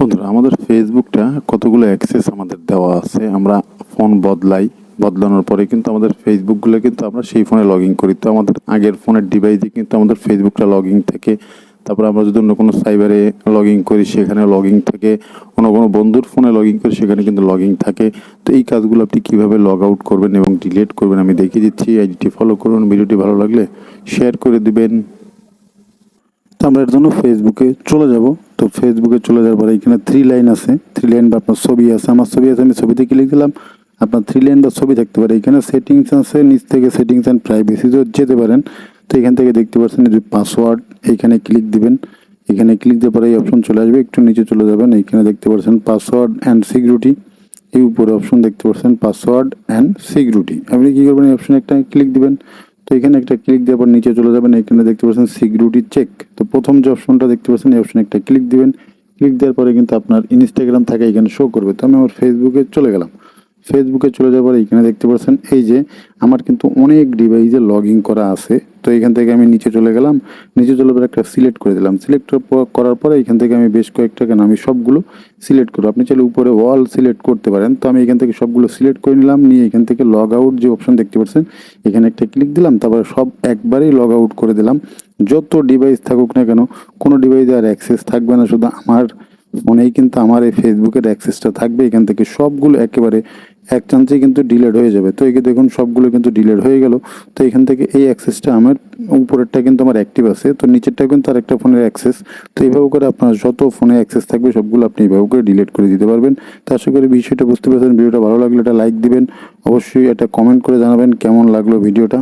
বন্ধুরা, আমাদের ফেসবুকটা কতগুলো অ্যাক্সেস আমাদের দেওয়া আছে, আমরা ফোন বদলাই। বদলানোর পরে কিন্তু আমাদের ফেসবুকগুলো কিন্তু আমরা সেই ফোনে লগ ইন করি। তো আমাদের আগের ফোনের ডিভাইসে কিন্তু আমাদের ফেসবুকটা লগ ইন থাকে। তারপরে আমরা যদি অন্য কোনো সাইবারে লগ ইন করি সেখানে লগ ইন থাকে। অন্য কোনো বন্ধুর ফোনে লগ ইন করি, সেখানে কিন্তু লগ ইন থাকে। তো এই কাজগুলো আপনি কীভাবে লগ আউট করবেন এবং ডিলিট করবেন, আমি দেখিয়ে দিচ্ছি। আইডিটি ফলো করুন, ভিডিওটি ভালো লাগলে শেয়ার করে দিবেন। তো আমরা এর জন্য ফেসবুকে চলে যাব। তো ফেসবুকে চলে যাওয়ার পরে এখানে থ্রি লাইন আছে। থ্রি লাইন বা আপনার ছবি আছে। আমার ছবি আছে, আমি ছবিতে ক্লিক দিলাম। আপনার থ্রি লাইন বা ছবি থাকতে পারে। এখানে সেটিংস আছে, নিচ থেকে সেটিংস অ্যান্ড প্রাইভেসি যেতে পারেন। তো এখান থেকে দেখতে পাচ্ছেন যে পাসওয়ার্ড এইখানে ক্লিক দিবেন। এখানে ক্লিক দেওয়ার পরে এই অপশন চলে আসবে। একটু নিচে চলে যাবেন। এইখানে দেখতে পাচ্ছেন পাসওয়ার্ড অ্যান্ড সিকিউরিটি এই উপরে অপশন দেখতে পাচ্ছেন পাসওয়ার্ড অ্যান্ড সিকিউরিটি আপনি কী করবেন? এই অপশনে একটা ক্লিক দিবেন। তো এখানে একটা ক্লিক দেওয়ার পর নিচে চলে যাবেন, এখানে দেখতে পাচ্ছেন সিকিউরিটি চেক তো প্রথম যে অপশনটা দেখতে পাচ্ছেন, এই অপশনে একটা ক্লিক দিবেন। ক্লিক দেওয়ার পরে কিন্তু আপনার ইনস্টাগ্রাম থাকে, এখানে শো করবে। তো আমি আমার ফেসবুকে চলে গেলাম। ফেসবুকে চলে যাওয়ার পরে এখানে দেখতে পাচ্ছেন, এই যে আমার কিন্তু অনেক ডিভাইসে লগ ইন করা আছে। তো এখান থেকে আমি নিচে চলে গেলাম। নিচে চলে পরে একটা সিলেক্ট করে দিলাম। সিলেক্ট করার পরে এখান থেকে আমি বেশ কয়েকটা কেন আমি সবগুলো সিলেক্ট করব। আপনি চাইলে উপরে ওয়াল সিলেক্ট করতে পারেন। তো আমি এখান থেকে সবগুলো সিলেক্ট করে নিলাম। নিয়ে এখান থেকে লগ আউট যে অপশন দেখতে পাচ্ছেন, এখানে একটা ক্লিক দিলাম। তারপরে সব একবারেই লগ আউট করে দিলাম। যত ডিভাইস থাকুক না কেন, কোনো ডিভাইসে আর অ্যাক্সেস থাকবে না। শুধু আমার ফোনেই কিন্তু আমার এই ফেসবুকের অ্যাক্সেসটা থাকবে, এখান থেকে সবগুলো একেবারে এক চান্সেই কিন্তু ডিলেট হয়ে যাবে। তো একে দেখুন, সবগুলো কিন্তু ডিলেট হয়ে গেল। তো এখান থেকে এই অ্যাক্সেসটা আমার উপরেরটা কিন্তু আমার অ্যাক্টিভ আছে। তো নিচেরটা কিন্তু আরেকটা ফোনের অ্যাক্সেস তো এইভাবে করে আপনার যত ফোনে অ্যাক্সেস থাকবে, সবগুলো আপনি এইভাবে করে ডিলিট করে দিতে পারবেন। তো আশা করি বিষয়টা বুঝতে পারছেন। ভিডিওটা ভালো লাগলে এটা লাইক দিবেন। অবশ্যই এটা কমেন্ট করে জানাবেন কেমন লাগল ভিডিওটা।